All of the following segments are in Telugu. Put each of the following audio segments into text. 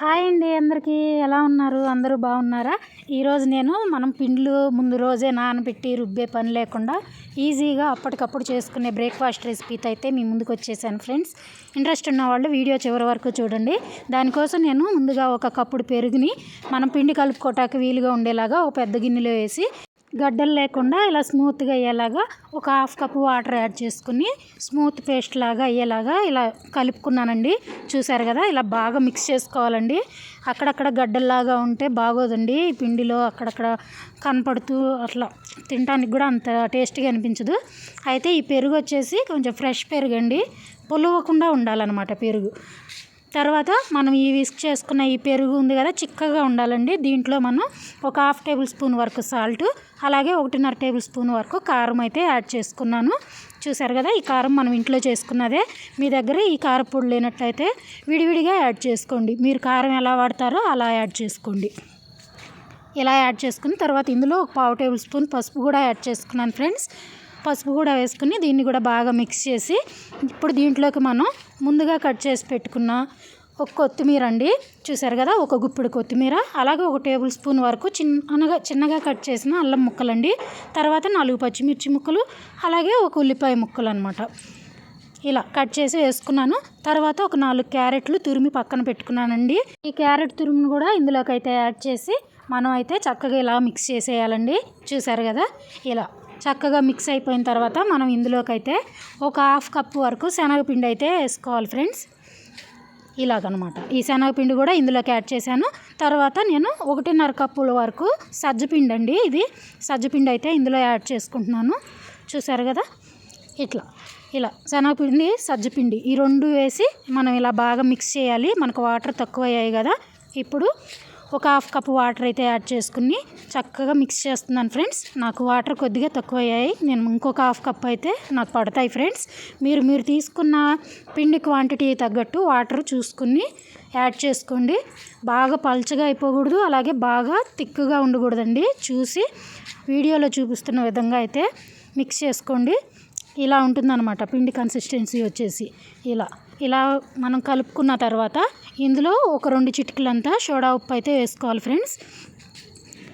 హాయ్ అండి అందరికీ. ఎలా ఉన్నారు? అందరూ బాగున్నారా? ఈరోజు నేను మనం పిండ్లు ముందు రోజే నానబెట్టి రుబ్బే పని లేకుండా ఈజీగా అప్పటికప్పుడు చేసుకునే బ్రేక్ఫాస్ట్ రెసిపీతో అయితే మీ ముందుకు వచ్చేసాను ఫ్రెండ్స్. ఇంట్రెస్ట్ ఉన్న వాళ్ళు వీడియో చివరి వరకు చూడండి. దానికోసం నేను ముందుగా ఒక కప్పుడు పెరుగుని మనం పిండి కలుపుకోవటానికి వీలుగా ఉండేలాగా ఒక పెద్ద గిన్నెలో వేసి గడ్డలు లేకుండా ఇలా స్మూత్గా అయ్యేలాగా ఒక హాఫ్ కప్ వాటర్ యాడ్ చేసుకుని స్మూత్ పేస్ట్ లాగా అయ్యేలాగా ఇలా కలుపుకున్నానండి. చూసారు కదా ఇలా బాగా మిక్స్ చేసుకోవాలండి. అక్కడక్కడ గడ్డల్లాగా ఉంటే బాగోదండి. ఈ పిండిలో అక్కడక్కడ కనపడుతూ అట్లా తినడానికి కూడా అంత టేస్టీగా అనిపించదు. అయితే ఈ పెరుగు వచ్చేసి కొంచెం ఫ్రెష్ పెరుగు అండి పులవకుండా ఉండాలన్నమాట పెరుగు. తర్వాత మనం ఈ విస్క్ చేసుకున్న ఈ పెరుగు ఉంది కదా చిక్కగా ఉండాలండి. దీంట్లో మనం ఒక హాఫ్ టేబుల్ స్పూన్ వరకు సాల్ట్ అలాగే ఒకటిన్నర టేబుల్ స్పూన్ వరకు కారం అయితే యాడ్ చేసుకున్నాను. చూసారు కదా ఈ కారం మనం ఇంట్లో చేసుకున్నదే. మీ దగ్గర ఈ కారపొడి లేనట్లయితే విడివిడిగా యాడ్ చేసుకోండి. మీరు కారం ఎలా వాడతారో అలా యాడ్ చేసుకోండి. ఇలా యాడ్ చేసుకుని తర్వాత ఇందులో ఒక పావు టేబుల్ స్పూన్ పసుపు కూడా యాడ్ చేసుకున్నాను ఫ్రెండ్స్. పసుపు కూడా వేసుకుని దీన్ని కూడా బాగా మిక్స్ చేసి ఇప్పుడు దీంట్లోకి మనం ముందుగా కట్ చేసి పెట్టుకున్న ఒక కొత్తిమీర అండి. చూసారు కదా? ఒక గుప్పిడి కొత్తిమీర అలాగే ఒక టేబుల్ స్పూన్ వరకు చిన్నగా చిన్నగా కట్ చేసిన అల్లం ముక్కలండి. తర్వాత నాలుగు పచ్చిమిర్చి ముక్కలు అలాగే ఒక ఉల్లిపాయ ముక్కలు అనమాట ఇలా కట్ చేసి వేసుకున్నాను. తర్వాత ఒక నాలుగు క్యారెట్లు తురిమి పక్కన పెట్టుకున్నానండి. ఈ క్యారెట్ తురుమును కూడా ఇందులోకి అయితే యాడ్ చేసి మనం అయితే చక్కగా ఇలా మిక్స్ చేసేయాలండి. చూసారు కదా? ఇలా చక్కగా మిక్స్ అయిపోయిన తర్వాత మనం ఇందులోకి అయితే ఒక హాఫ్ కప్ వరకు శనగపిండి అయితే వేసుకోవాలి ఫ్రెండ్స్ ఇలాగనమాట. ఈ శనగపిండి కూడా ఇందులోకి యాడ్ చేశాను. తర్వాత నేను ఒకటిన్నర కప్పుల వరకు సజ్జపిండి అండి ఇది. సజ్జపిండి అయితే ఇందులో యాడ్ చేసుకుంటున్నాను. చూసారు కదా? ఇట్లా. ఇలా శనగపిండి సజ్జపిండి ఈ రెండు వేసి మనం ఇలా బాగా మిక్స్ చేయాలి. మనకు వాటర్ తక్కువ అయ్యాయి కదా. ఇప్పుడు ఒక హాఫ్ కప్ వాటర్ అయితే యాడ్ చేసుకుని చక్కగా మిక్స్ చేస్తున్నాను ఫ్రెండ్స్. నాకు వాటర్ కొద్దిగా తక్కువ అయ్యాయి నేను ఇంకొక హాఫ్ కప్ అయితే నాకు పడతాయి ఫ్రెండ్స్. మీరు మీరు తీసుకున్న పిండి క్వాంటిటీ తగ్గట్టు వాటర్ చూసుకుని యాడ్ చేసుకోండి. బాగా పల్చగా అయిపోకూడదు అలాగే బాగా తిక్కుగా ఉండకూడదండి. చూసి వీడియోలో చూపిస్తున్న విధంగా అయితే మిక్స్ చేసుకోండి. ఇలా ఉంటుందన్నమాట పిండి కన్సిస్టెన్సీ వచ్చేసి. ఇలా. ఇలా మనం కలుపుకున్న తర్వాత ఇందులో ఒక రెండు చిటికలంతా సోడా ఉప్పు అయితే వేసుకోవాలి ఫ్రెండ్స్.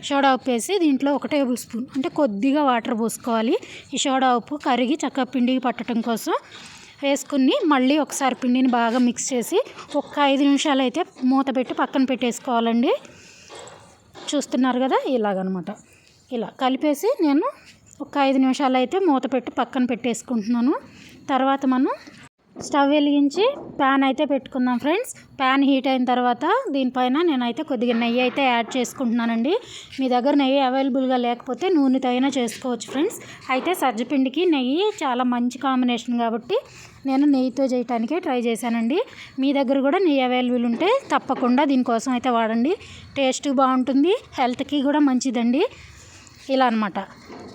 సోడా ఉప్పు వేసి దీంట్లో ఒక టేబుల్ స్పూన్ అంటే కొద్దిగా వాటర్ పోసుకోవాలి. ఈ సోడా ఉప్పు కరిగి చక్కగా పిండికి పట్టడం కోసం వేసుకుని మళ్ళీ ఒకసారి పిండిని బాగా మిక్స్ చేసి ఒక ఐదు నిమిషాలు అయితే మూత పెట్టి పక్కన పెట్టేసుకోవాలండి. చూస్తున్నారు కదా? ఇలాగనమాట. ఇలా కలిపేసి నేను ఒక ఐదు నిమిషాలు అయితే మూత పెట్టి పక్కన పెట్టేసుకుంటున్నాను. తర్వాత మనం స్టవ్ వెలిగించి ప్యాన్ అయితే పెట్టుకుందాం ఫ్రెండ్స్. ప్యాన్ హీట్ అయిన తర్వాత దీనిపైన నేనైతే కొద్దిగా నెయ్యి అయితే యాడ్ చేసుకుంటున్నానండి. మీ దగ్గర నెయ్యి అవైలబుల్గా లేకపోతే నూనెతో అయినా చేసుకోవచ్చు ఫ్రెండ్స్. అయితే సజ్జపిండికి నెయ్యి చాలా మంచి కాంబినేషన్ కాబట్టి నేను నెయ్యితో చేయటానికే ట్రై చేశానండి. మీ దగ్గర కూడా నెయ్యి అవైలబుల్ ఉంటే తప్పకుండా దీనికోసం అయితే వాడండి. టేస్ట్ బాగుంటుంది హెల్త్కి కూడా మంచిదండి. ఇలా అనమాట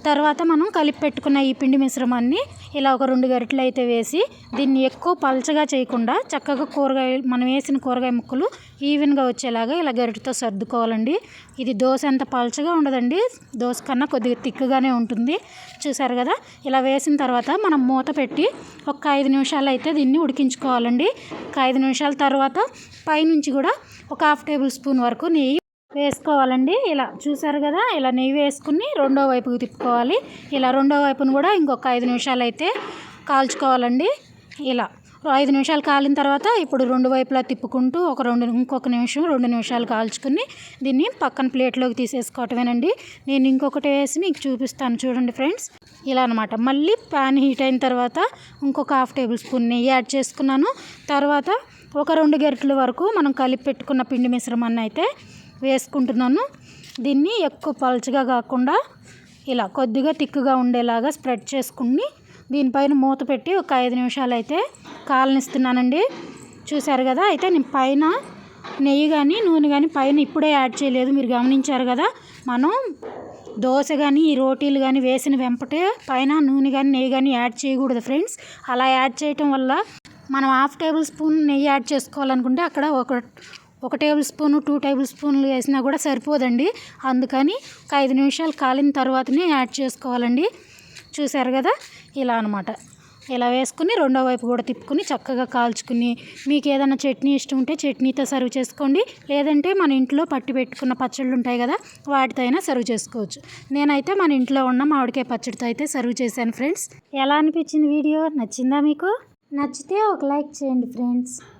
తర్వాత మనం కలిపి పెట్టుకున్న ఈ పిండి మిశ్రమాన్ని ఇలా ఒక రెండు గరిటెలు అయితే వేసి దీన్ని ఎక్కువ పలచగా చేయకుండా చక్కగా కూరగాయ మనం వేసిన కూరగాయ ముక్కలు ఈవెన్గా వచ్చేలాగా ఇలా గరిటతో సర్దుకోవాలండి. ఇది దోశ ఎంత పలచగా ఉండదండి. దోశ కన్నా కొద్దిగా తిక్కుగానే ఉంటుంది. చూసారు కదా? ఇలా వేసిన తర్వాత మనం మూత పెట్టి ఒక ఐదు నిమిషాలు అయితే దీన్ని ఉడికించుకోవాలండి. ఒక ఐదు నిమిషాల తర్వాత పైనుంచి కూడా ఒక హాఫ్ టేబుల్ స్పూన్ వరకు నెయ్యి వేసుకోవాలండి. ఇలా చూసారు కదా ఇలా నెయ్యి వేసుకుని రెండో వైపుకి తిప్పుకోవాలి. ఇలా రెండో వైపును కూడా ఇంకొక ఐదు నిమిషాలు అయితే కాల్చుకోవాలండి. ఇలా ఐదు నిమిషాలు కాలిన తర్వాత ఇప్పుడు రెండు వైపులా తిప్పుకుంటూ ఒక రెండు ఇంకొక నిమిషం రెండు నిమిషాలు కాల్చుకుని దీన్ని పక్కన ప్లేట్లోకి తీసేసుకోవటమేనండి. నేను ఇంకొకటి వేసి మీకు చూపిస్తాను చూడండి ఫ్రెండ్స్. ఇలా అనమాట మళ్ళీ ప్యాన్ హీట్ అయిన తర్వాత ఇంకొక హాఫ్ టేబుల్ స్పూన్ నెయ్యి యాడ్ చేసుకున్నాను. తర్వాత ఒక రెండు గరిటెల వరకు మనం కలిపి పెట్టుకున్న పిండి మిశ్రమాన్ని అయితే వేసుకుంటున్నాను. దీన్ని ఎక్కువ పలుచగా కాకుండా ఇలా కొద్దిగా తిక్కుగా ఉండేలాగా స్ప్రెడ్ చేసుకుని దీనిపైన మూత పెట్టి ఒక ఐదు నిమిషాలు అయితే కాలనిస్తున్నానండి. చూశారు కదా అయితే నేను పైన నెయ్యి కానీ నూనె కానీ పైన ఇప్పుడే యాడ్ చేయలేదు. మీరు గమనించారు కదా మనం దోశ కానీ ఈ రోటీలు కానీ వేసిన వెంపటే పైన నూనె కానీ నెయ్యి కానీ యాడ్ చేయకూడదు ఫ్రెండ్స్. అలా యాడ్ చేయటం వల్ల మనం హాఫ్ టేబుల్ స్పూన్ నెయ్యి యాడ్ చేసుకోవాలనుకుంటే అక్కడ ఒక ఒక టేబుల్ స్పూన్ టూ టేబుల్ స్పూన్లు వేసినా కూడా సరిపోదండి. అందుకని ఒక ఐదు నిమిషాలు కాలిన తర్వాతనే యాడ్ చేసుకోవాలండి. చూసారు కదా? ఇలా అనమాట ఇలా వేసుకుని రెండో వైపు కూడా తిప్పుకుని చక్కగా కాల్చుకుని మీకు ఏదైనా చట్నీ ఇష్టం ఉంటే చట్నీతో సర్వ్ చేసుకోండి. లేదంటే మన ఇంట్లో పట్టి పెట్టుకున్న పచ్చళ్ళు ఉంటాయి కదా వాటితో అయినా సర్వ్ చేసుకోవచ్చు. నేనైతే మన ఇంట్లో ఉన్న మామిడికాయ పచ్చడితో అయితే సర్వ్ చేశాను ఫ్రెండ్స్. ఎలా అనిపించింది వీడియో? నచ్చిందా మీకు? నచ్చితే ఒక లైక్ చేయండి ఫ్రెండ్స్.